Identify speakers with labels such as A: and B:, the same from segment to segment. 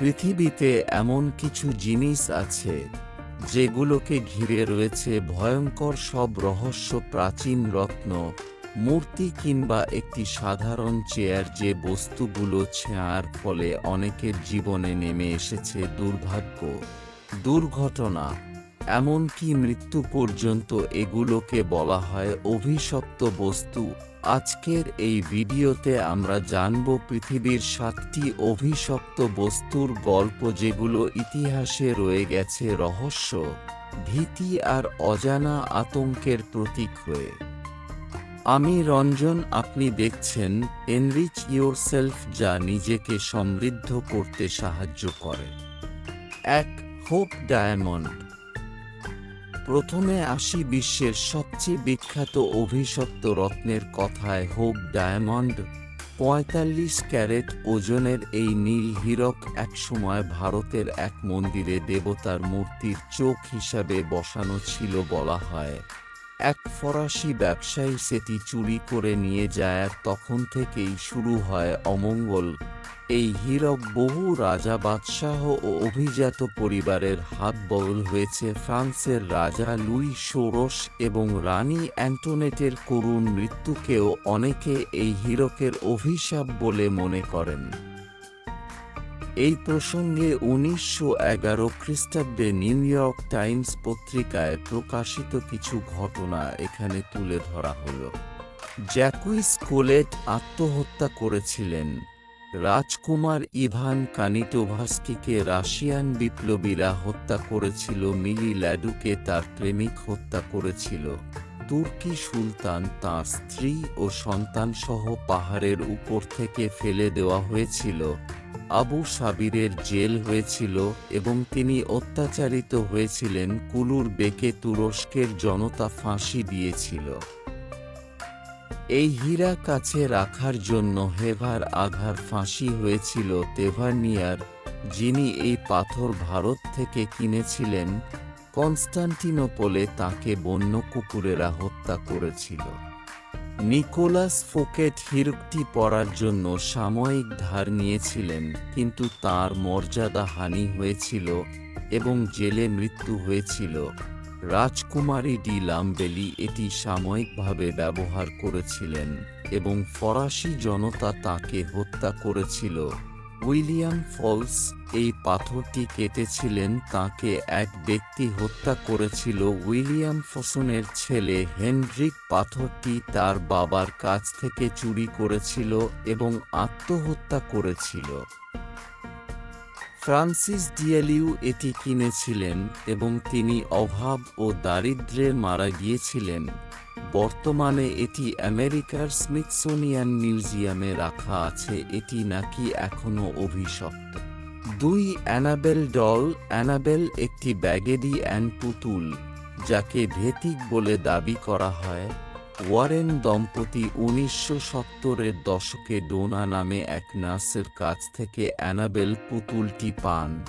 A: পৃথিবীতে এমন কিছু জিনিস আছে, যেগুলোকে ঘিরে রয়েছে ভয়ঙ্কর সব রহস্য প্রাচীন রত্ন, মূর্তি কিংবা একটি সাধারণ চেয়ার যে বস্তুগুলো ছেঁয়ার ফলে অনেকের জীবনে নেমে এসেছে দুর্ভাগ্য, দুর্ঘটনা। এমনকি মৃত্যু পর্যন্ত এগুলোকে বলা হয় অভিশপ্ত বস্তু। আজকের এই ভিডিওতে আমরা জানব পৃথিবীর সাতটি অভিশপ্ত বস্তুর গল্প যেগুলো ইতিহাসে রয়ে গেছে রহস্য, ভীতি আর অজানা আতঙ্কের প্রতীক হয়ে। আমি রঞ্জন, আপনি দেখছেন এনরিচ ইয়োরসেলফ যা নিজেকে সমৃদ্ধ করতে সাহায্য করে। এক হোপ ডায়মন্ড প্রথমে আসি বিশ্বের সবচেয়ে বিখ্যাত অভিশপ্ত রত্নের কথায় হোপ ডায়মন্ড। পঁয়তাল্লিশ ক্যারেট ওজনের এই নীল হীরক একসময় ভারতের এক মন্দিরে দেবতার মূর্তির চোখ হিসাবে বসানো ছিল বলা হয়। এক ফরাসি ব্যবসায়ী সেটি চুরি করে নিয়ে যায়, তখন থেকেই শুরু হয় অমঙ্গল। এই হীরক বহু রাজা, বাদশাহ ও অভিজাত পরিবারের হাত বগল হয়েছে। ফ্রান্সের রাজা লুই সোরস এবং রানী অ্যান্টোনেটের করুণ মৃত্যুকেও অনেকে এই হীরকের অভিশাপ বলে মনে করেন। এই প্রসঙ্গে উনিশশো এগারো খ্রিস্টাব্দে নিউ ইয়র্ক টাইমস পত্রিকায় প্রকাশিত কিছু ঘটনা এখানে তুলে ধরা হল। জ্যাকুইস কোলেট আত্মহত্যা করেছিলেন। রাজকুমার ইভান কানিটোভাস্কিকে রাশিয়ান বিপ্লবীরা হত্যা করেছিল, মিলি ল্যাডুকে তার প্রেমিক হত্যা করেছিল। তুর্কি সুলতান তাঁর স্ত্রী ও সন্তানসহ পাহাড়ের উপর থেকে ফেলে দেওয়া হয়েছিল। আবু সাবিরের জেল হয়েছিল এবং তিনি অত্যাচারিত হয়েছিলেন কুলুর বেকে তুরস্কের জনতা ফাঁসি দিয়েছিল। এই হীরা কাছে রাখার জন্য হেভার আঘার ফাঁসি হয়েছিল তেভানিয়ার, যিনি এই পাথর ভারত থেকে কিনেছিলেন, কনস্টান্টিনোপলে তাকে বন্য কুকুরেরা হত্যা করেছিল। নিকোলাস ফোকেট হিরকটি পড়ার জন্য সাময়িক ধার নিয়েছিলেন, কিন্তু তার মর্যাদা হানি হয়েছিল এবং জেলে মৃত্যু হয়েছিল। রাজকুমারী ডি লাম্বেলি এটি সাময়িকভাবে ব্যবহার করেছিলেন এবং ফরাসি জনতা তাকে হত্যা করেছিল। উইলিয়াম ফলস এই পাথরটি কেটেছিলেন তাকে এক ব্যক্তি হত্যা করেছিল উইলিয়াম ফসনের ছেলে হেনরিক। পাথরটি তার বাবার কাছ থেকে চুরি করেছিল এবং আত্মহত্যা করেছিল। ফ্রান্সিস ডিয়ালিউ এটি কিনেছিলেন এবং তিনি অভাব ও দারিদ্র্যে মারা গিয়েছিলেন। বর্তমানে এটি আমেরিকার স্মিথসোনিয়ান মিউজিয়ামে রাখা আছে, এটি নাকি এখনও অভিশপ্ত। দুই অ্যানাবেল ডল, অ্যানাবেল একটি ব্যাগেডি অ্যান্ড পুতুল, যাকে ভেতিক বলে দাবি করা হয়। ওয়ারেন দম্পতি উনিশশো সত্তরের দশকে ডোনা নামে এক নার্সের কাছ থেকে অ্যানাবেল পুতুলটি পান।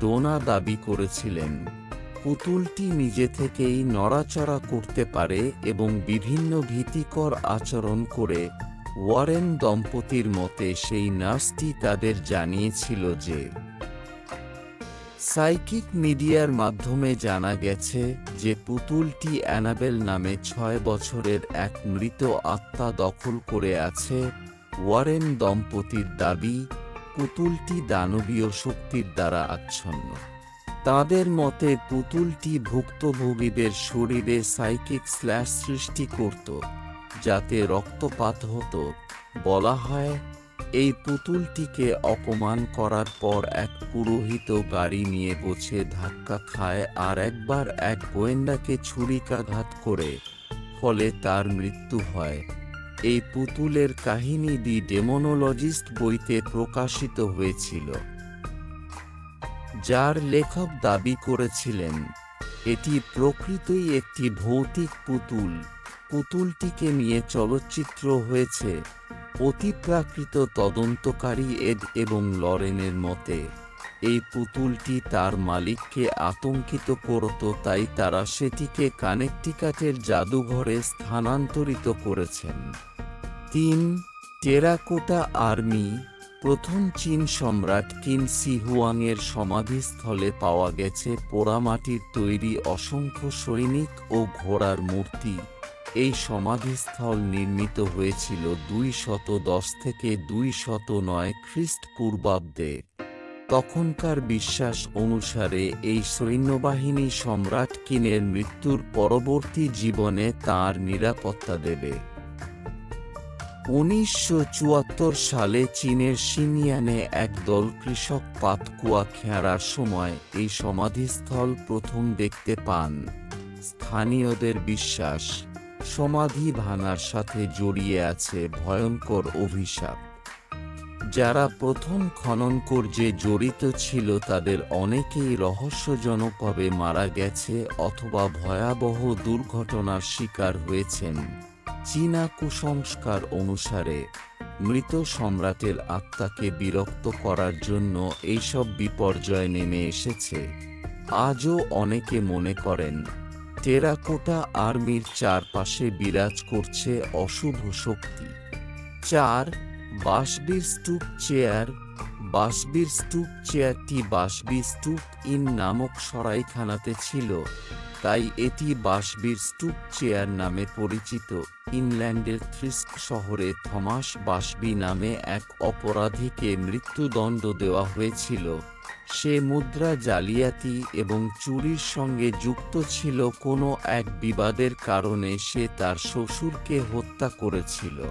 A: ডোনা দাবি করেছিলেন, পুতুলটি নিজে থেকেই নড়াচড়া করতে পারে এবং বিভিন্ন ভীতিকর আচরণ করে। ওয়ারেন দম্পতির মতে, সেই নার্সটি তাদের জানিয়েছিল যে সাইকিক মিডিয়ার মাধ্যমে জানা গেছে যে পুতুলটি অ্যানাবেল নামে ছয় বছরের এক মৃত আত্মা দখল করে আছে। ওয়ারেন দম্পতির দাবি, পুতুলটি দানবীয় শক্তির দ্বারা আচ্ছন্ন। তাদের মতে, পুতুলটি ভুক্তভোগীদের শরীরে সাইকিক স্ল্যাশ সৃষ্টি করত, যাতে রক্তপাত হতো। বলা হয় এই পুতুলটিকে অপমান করার পর এক পুরোহিত গাড়ি নিয়ে বসে ধাক্কা খায় আর একবার এক গোয়েন্দাকে ছুরিকাঘাত করে, ফলে তার মৃত্যু হয়। এই পুতুলের কাহিনী দি ডেমোনোলজিস্ট বইতে প্রকাশিত হয়েছিল। যার লেখক দাবি করেছিলেন, এটি প্রকৃতই একটি ভৌতিক পুতুল। পুতুলটিকে নিয়ে চলচ্চিত্র হয়েছে। অতিপ্রাকৃত তদন্তকারী এড এবং লরেনের মতে, এই পুতুলটি তার মালিককে আতঙ্কিত করত, তাই তারা সেটিকে কানেকটিকাটের জাদুঘরে স্থানান্তরিত করেছেন। তিন, টেরাকোটা আর্মি, প্রথম চীন সম্রাট কিন সি হুয়াংয়ের সমাধিস্থলে পাওয়া গেছে পোড়ামাটির তৈরি অসংখ্য সৈনিক ও ঘোড়ার মূর্তি। এই সমাধিস্থল নির্মিত হয়েছিল দুই শত দশ থেকে দুই শত নয় খ্রিস্টপূর্বাব্দে। তখনকার বিশ্বাস অনুসারে এই সৈন্যবাহিনী সম্রাট কিনের মৃত্যুর পরবর্তী জীবনে তার নিরাপত্তা দেবে। উনিশশো চুয়াত্তর সালে চীনের সিনিয়ানে একদল কৃষক পাতকুয়া খেয়ার সময় এই সমাধিস্থল প্রথম দেখতে পান। স্থানীয়দের বিশ্বাস সমাধি ভাঙার সাথে জড়িয়ে আছে ভয়ঙ্কর অভিশাপ। যারা প্রথম খনন কার্যে জড়িত ছিল তাদের অনেকেই রহস্যজনকভাবে মারা গেছে অথবা ভয়াবহ দুর্ঘটনার শিকার হয়েছেন। চীনা কুসংস্কার অনুসারে মৃত সম্রাটের আত্মাকে বিরক্ত করার জন্য এইসব বিপর্যয় নেমে এসেছে। আজও অনেকে মনে করেন টেরাকোটা আর্মির চারপাশে বিরাজ করছে অশুভ শক্তি। চার, বাসবির স্তূপ চেয়ার, বাসবির স্তূপ চেয়ারটি বাসবি স্তূপ ইন নামক সরাইখানাতে ছিল, তাই এটি বাসবির স্তূপ চেয়ার নামে পরিচিত। ইংল্যান্ডের থ্রিস্ক শহরে থমাস বাসবি নামে এক অপরাধীকে মৃত্যুদণ্ড দেওয়া হয়েছিল। সে মুদ্রা জালিয়াতি এবং চুরির সঙ্গে যুক্ত ছিল কোনো এক বিবাদের কারণে সে তার শ্বশুরকে হত্যা করেছিল।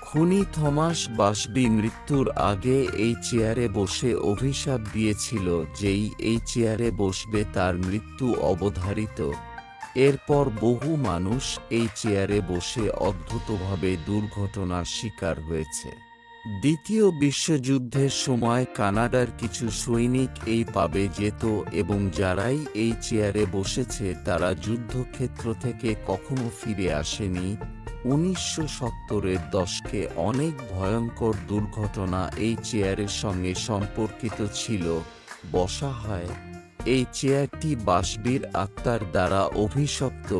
A: খুনি থমাস বাসবি মৃত্যুর আগে এই চেয়ারে বসে অভিশাপ দিয়েছিল যেই এই চেয়ারে বসবে তার মৃত্যু অবধারিত। এরপর বহু মানুষ এই চেয়ারে বসে অদ্ভুতভাবে দুর্ঘটনার শিকার হয়েছে। দ্বিতীয় বিশ্বযুদ্ধের সময় কানাডার কিছু সৈনিক এই পাবে যেত এবং যারাই এই চেয়ারে বসেছে তারা যুদ্ধক্ষেত্র থেকে কখনো ফিরে আসেনি। উনিশশো সত্তরের দশকে অনেক ভয়ঙ্কর দুর্ঘটনা এই চেয়ারের সঙ্গে সম্পর্কিত ছিল। বসা হয়, এই চেয়ারটি বাসবীর আত্মার দ্বারা অভিশপ্ত।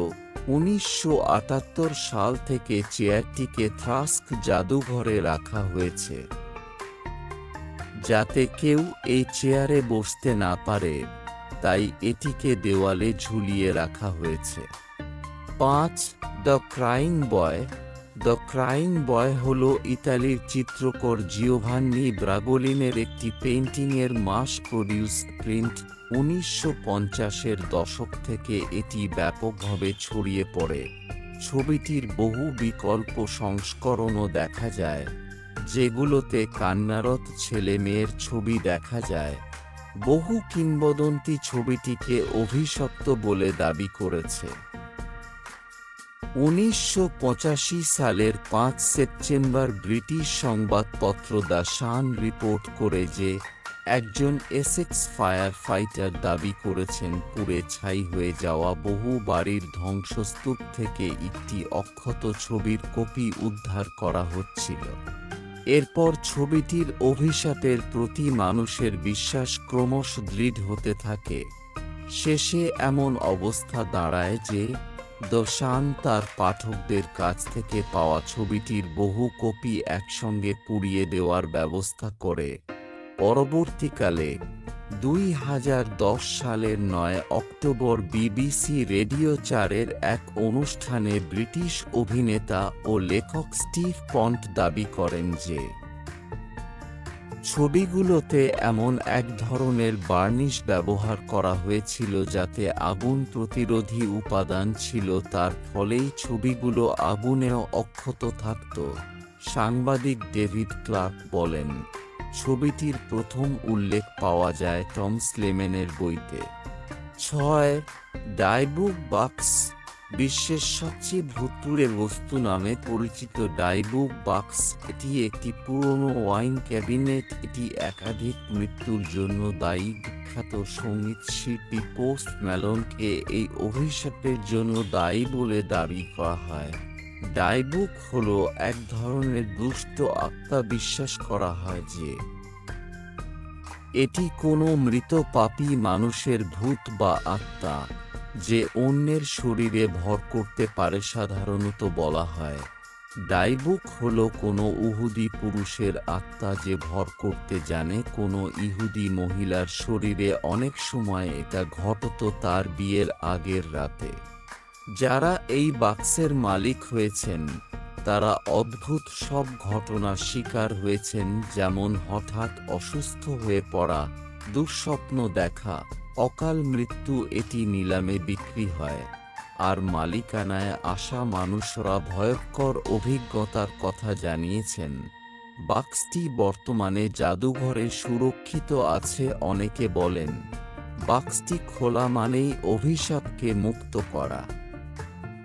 A: উনিশশো আটাত্তর সাল থেকে চেয়ারটিকে থ্রাস্ক জাদুঘরে রাখা হয়েছে। যাতে কেউ এই চেয়ারে বসতে না পারে, তাই এটিকে দেওয়ালে ঝুলিয়ে রাখা হয়েছে। পাঁচ, the crying boy the crying boy হল ইতালির চিত্রকর জিওভান্নি ব্রাগোলিনের একটি পেন্টিংয়ের মাস প্রডিউস প্রিন্ট উনিশশো পঞ্চাশের দশক থেকে এটি ব্যাপকভাবে ছড়িয়ে পড়ে। ছবিটির বহু বিকল্প সংস্করণও দেখা যায়, যেগুলোতে কান্নারত ছেলে মেয়ের ছবি দেখা যায়। বহু কিংবদন্তি ছবিটিকে অভিশপ্ত বলে দাবি করেছে। উনিশশো পঁচাশি সালের পাঁচ সেপ্টেম্বর ব্রিটিশ সংবাদপত্র দ্য শান রিপোর্ট করে যে, একজন এসেক্স ফায়ার ফাইটার দাবি করেছেন, পুড়ে ছাই হয়ে যাওয়া বহু বাড়ির ধ্বংসস্তূপ থেকে একটি অক্ষত ছবির কপি উদ্ধার করা হচ্ছিল। এরপর ছবিটির অভিশাপের প্রতি মানুষের বিশ্বাস ক্রমশ দৃঢ় হতে থাকে। শেষে এমন অবস্থা দাঁড়ায় যে দশান তার পাঠকদের কাছ থেকে পাওয়া ছবিটির বহু কপি একসঙ্গে পুড়িয়ে দেওয়ার ব্যবস্থা করে। পরবর্তীকালে দুই হাজার দশ সালের নয় অক্টোবর বিবিসি রেডিও চারের এক অনুষ্ঠানে ব্রিটিশ অভিনেতা ও লেখক স্টিভ পন্ট দাবি করেন যে ছবিগুলোতে এমন এক ধরনের বার্নিশ ব্যবহার করা হয়েছিল যাতে আগুন প্রতিরোধী উপাদান ছিল, তার ফলেই ছবিগুলো আগুনেও অক্ষত থাকত, সাংবাদিক ডেভিড ক্লার্ক বলেন। ছবিটির প্রথম উল্লেখ পাওয়া যায় টম স্লেমেনের বইতে। ছয়, ডাইবুক বাক্স বিশ্বের সবচেয়ে ভুতুড়ে বস্তু নামে পরিচিত ডাইবুক বাক্স। এটি একটি পুরনো ওয়াইন ক্যাবিনেট। এটি একাধিক মৃত্যুর জন্য দায়ী। বিখ্যাত সংগীত শিল্পী পোস্ট ম্যালনকে এই অভিশাপের জন্য দায়ী বলে দাবি করা হয়। ডাইবুক হল এক ধরনের দুষ্ট আত্মা বিশ্বাস করা হয় যে, এটি কোনো মৃত পাপী মানুষের ভূত বা আত্মা। যে অন্যের শরীরে ভর করতে পারে সাধারণত বলা হয়। ডাইবুক হলো কোনো উহুদি পুরুষের আত্মা যে ভর করতে জানে, কোনো ইহুদি মহিলার শরীরে অনেক সময় এটা ঘটত তার বিয়ের আগের রাতে। যারা এই বাক্সের মালিক হয়েছেন, তারা অদ্ভুত সব ঘটনার শিকার হয়েছেন, যেমন হঠাৎ অসুস্থ হয়ে পড়া, দুঃস্বপ্ন দেখা অকাল মৃত্যু এটি নিলামে বিক্রি হয়। আর মালিকানায় আসা মানুষরা ভয়ঙ্কর অভিজ্ঞতার কথা জানিয়েছেন। বাক্সটি বর্তমানে জাদুঘরে সুরক্ষিত আছে অনেকে বলেন। বাক্সটি খোলা মানেই অভিশাপকে মুক্ত করা।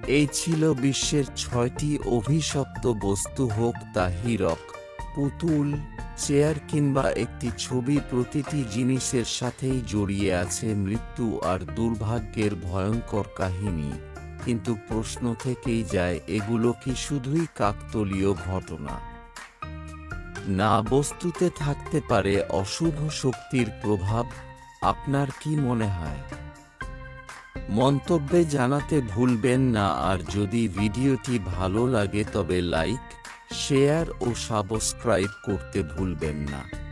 A: এই ছিল বিশ্বের ছয়টি অভিশপ্ত বস্তু হোক তা হীরক, পুতুল চেয়ার কিংবা একটি ছবি প্রতিটি জিনিসের সাথেই জড়িয়ে আছে মৃত্যু আর দুর্ভাগ্যের ভয়ঙ্কর কাহিনী। কিন্তু প্রশ্ন থেকেই যায়, এগুলো কি শুধুই কাকতলীয় ঘটনা? না বস্তুতে থাকতে পারে অশুভ শক্তির প্রভাব, আপনার কি মনে হয়? মন্তব্যে জানাতে ভুলবেন না, আর যদি ভিডিওটি ভালো লাগে তবে লাইক শেয়ার ও সাবস্ক্রাইব করতে ভুলবেন না।